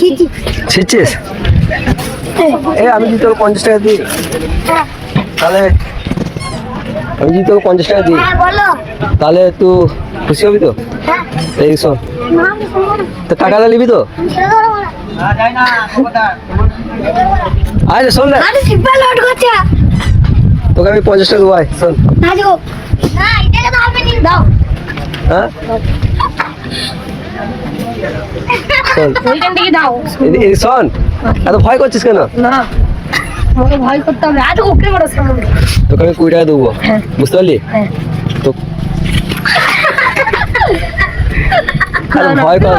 কি ছিচ্ছিস এ, আমি যদি তোকে পঞ্চাশ টাকা দিই। তাহলে আমি যদি তোকে পঞ্চাশ টাকা দিই। তাহলে তুই খুশি হবি তো? এই শোন। তো টাকাটা নিবি তো। আরে, শোন তোকে আমি পঞ্চাশ টাকা দেবো শোন। নি দাও হ্যাঁ? শোন। এত ভয় করছিস কেন? না ভয় করতে আজ ওকে বড় তোকে আমি কুড়ি টাকা দেবো। হ্যাঁ। বুঝতে পারলি? হ্যাঁ। তো ভয় করা।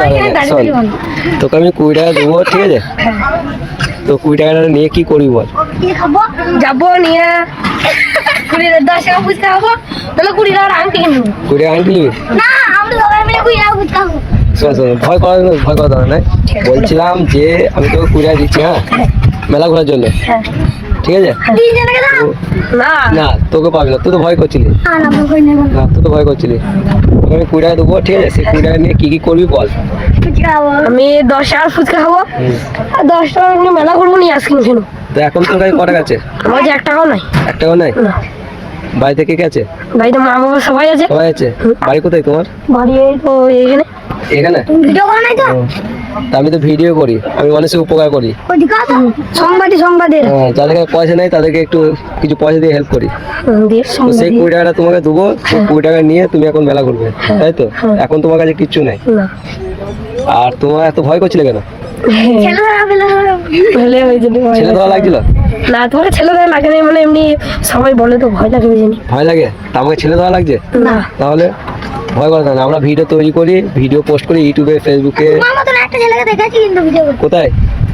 তোকে আমি কুড়ি টাকা দেবো ঠিক আছে? তো কুড়ি টাকাটা নিয়ে কি করবি বল? কি খাব যাব নিয়ে। কুড়ি দশ টাকা বুঝতে হব? তাহলে কুড়ি টাকার আংটি কিনে কুড়ি টাকা আনতে না আমরা সবাই মিলে কুড়ি টাকা ঘুরতে খাব শোন শোন ভয় করা ভয় করা নাই। বলছিলাম যে আমি তোকে কুড়ি টাকা দিচ্ছি হ্যাঁ। মেলা ঘোরার জন্য। হ্যাঁ। ঠিক আছে? তো- না। না তোকে পাবি না তুই তো ভয় করছিলি। না না না। না তুই তো ভয় করছিলি। আমি কুড়ি টাকা দেবো ঠিক আছে? সেই কুড়ি টাকা নিয়ে কি কি করবি বল। আমি দশ টাকার ফুচকা খাব। আর দশ টাকার কোনো মেলা করব নিয়ে আইসক্রিম খেলো। তো এখন তোর কাছে কটা আছে? আমার যে এক টাকাও নাই। এক টাকা নাই? না। বাড়িতে কে কে আছে? বাড়িতে মা বাবা সবাই আছে। সবাই আছে? বাড়ি কোথায় তোমার? বাড়ি এই তো এইখানে। এখানে? ভিডিও করো নাই তো? ও, তা আমি তো ভিডিও করি আমি মানুষের উপকার করি। হ্যাঁ, যাদের কাছে পয়সা নেই তাদেরকে একটু কিছু পয়সা দিয়ে হেল্প করি। সেই কুড়ি টাকাটা তোমাকে দেবো কুড়ি টাকা নিয়ে তুমি এখন মেলা ঘুরবে তাই তো? হ্যাঁ। এখন তোমার কাছে কিচ্ছু নেই। আর তোমার এত ভয় করছিলে কেন? ছেলেরা পেলে ভেলে হয়ে যেতে ভয় ছেলে ধরা লাগছিল? না তোমাকে ছেলে ধরে লাগে মানে এমনি সবাই বলে তো ভয় লাগে ভয় লাগে? তা আমাকে ছেলে ধরা লাগছে? না। তাহলে ভয় করা না আমরা ভিডিও তৈরি করি ভিডিও পোস্ট করি ইউটিউবে ফেসবুকে ছেলেকে দেখেছি কিন্তু ভিডিও কোথায়?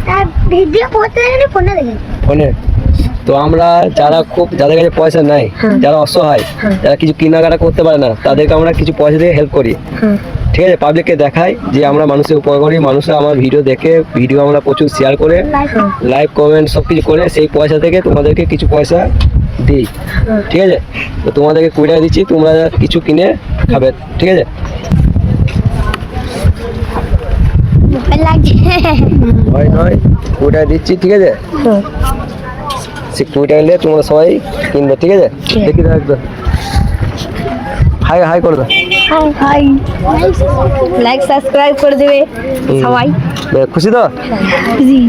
তার ভিডিও করতে দেখেনি ফোনে দেখেছি। ফোনে তো আমরা যারা খুব যাদের কাছে পয়সা নাই যারা অসহায় যারা কিছু কেনাকাটা করতে পারে না তাদেরকে আমরা কিছু পয়সা দিয়ে হেল্প করি। ঠিক আছে? পাবলিককে দেখাই যে আমরা মানুষের উপকার করি মানুষরা আমার ভিডিও দেখে ভিডিও আমরা প্রচুর শেয়ার করে লাইভ কমেন্ট সব কিছু করে সেই পয়সা থেকে তোমাদেরকে কিছু পয়সা দিই। ঠিক আছে? তো তোমাদেরকে কুড়ি টাকা দিচ্ছি তোমরা কিছু কিনে খাবে। ঠিক আছে? লাগছে ভয় নয় কুড়ি টাকা দিচ্ছি ঠিক আছে? সে কুড়ি টাকা নিয়ে তোমরা সবাই কিনবে ঠিক আছে? দেখি দাও একদম। হাই হাই করে দাও। হাই লাইক সাবস্ক্রাইব করে দেবে সবাই। খুশি তো? জি।